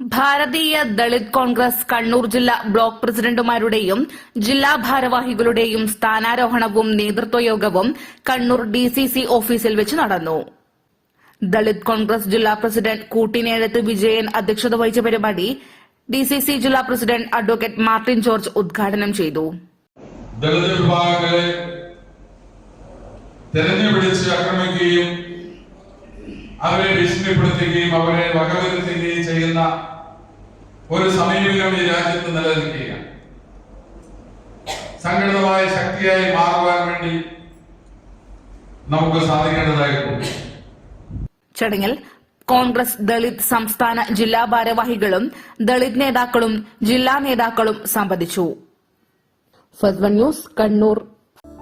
ഭാരതീയ ദളിത് കോൺഗ്രസ് കണ്ണൂർ ജില്ലാ ബ്ലോക്ക് പ്രസിഡന്റുമാരുടെയും ജില്ലാ ഭാരവാഹികളുടെയും സ്ഥാനാരോഹണവും നേതൃത്വയോഗവും കണ്ണൂർ ഡിസിസി ഓഫീസിൽ വെച്ച് നടന്നു. ദളിത് കോൺഗ്രസ് ജില്ലാ പ്രസിഡന്റ് കൂട്ടിനേഴത്ത് വിജയൻ അധ്യക്ഷത വഹിച്ച പരിപാടി ഡിസിസി ജില്ലാ പ്രസിഡന്റ് അഡ്വക്കേറ്റ് മാർട്ടിൻ ജോർജ് ഉദ്ഘാടനം ചെയ്തു. ദളിത് വിഭാഗങ്ങളെ ഭീഷണിപ്പെടുത്തുകയും അവരെ വകവരുത്തുകയും ചെയ്യുന്ന ഒരു സമീപനം ഈ രാജ്യത്ത് നിലനിൽക്കുകയാണ്. സംഘടിതമായ ശക്തിയായി മാറുവാൻ വേണ്ടി നമുക്ക് സാധിക്കേണ്ടതായിട്ടുണ്ട് ചടങ്ങിൽ കോൺഗ്രസ് ദളിത് സംസ്ഥാന ജില്ലാ ഭാരവാഹികളും ദളിത് നേതാക്കളും ജില്ലാ നേതാക്കളും സംബന്ധിച്ചു. First news Kannur.